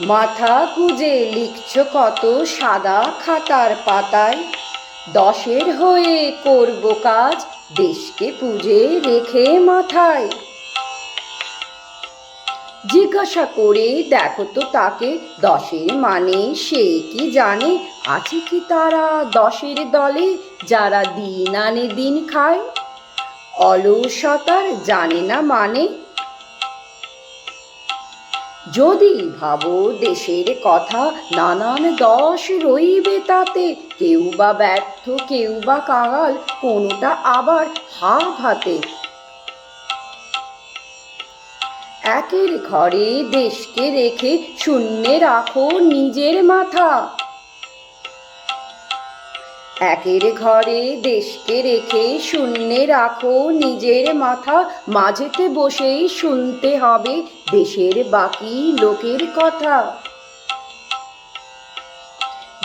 মাথা গুজে লিখছ কত সাদা খাতার পাতায়? দশের হয়ে করব কাজ, দেশকে পুজে রেখে মাথায়। জিজ্ঞাসা করে দেখো তো তাকে, দশের মানে সে কি জানে? আছে কি তারা দশের দলে, যারা দিন আনে দিন খায়? অলসতার জানে না মানে যদি ভাবো দেশের কথা নানান দশ রইবে তাতে, কেউ বা ব্যর্থ, কেউ বা কাঙাল, কোনটা আবার হাফ হাতে। একের ঘরে দেশকে রেখে শূন্যে রাখো নিজের মাথা। একের ঘরে দেশকে রেখে শূন্যে রাখো নিজের মাথা, মাঝেতে বসেই শুনতে হবে দেশের বাকি লোকের কথা।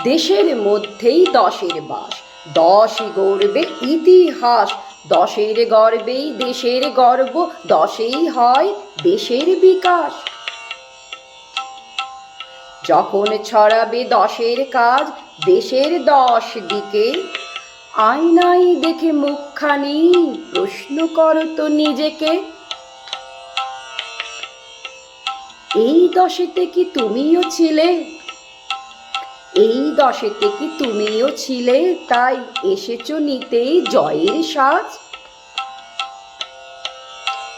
দেশের মধ্যেই দশের বাস দশ গর্বে ইতিহাস, দশের গর্বেই দেশের গর্ব, দশেই হয় দেশের বিকাশ। যখন ছড়াবে দশের কাজ, দেশের দশ দিকে আয়নাই দেখে মুখখানি, প্রশ্ন করো তো নিজেকে। এই দশেতে কি তুমিও ছিলে? এই দশেতে কি তুমিও ছিলে? তাই এসেছ নিতে জয়ের সাজ।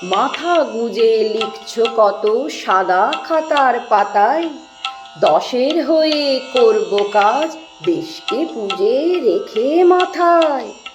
মাথা গুজে লিখছ কত সাদা খাতার পাতায়। দশের হয়ে করব কাজ দেশকে পুজে রেখে মাথায়।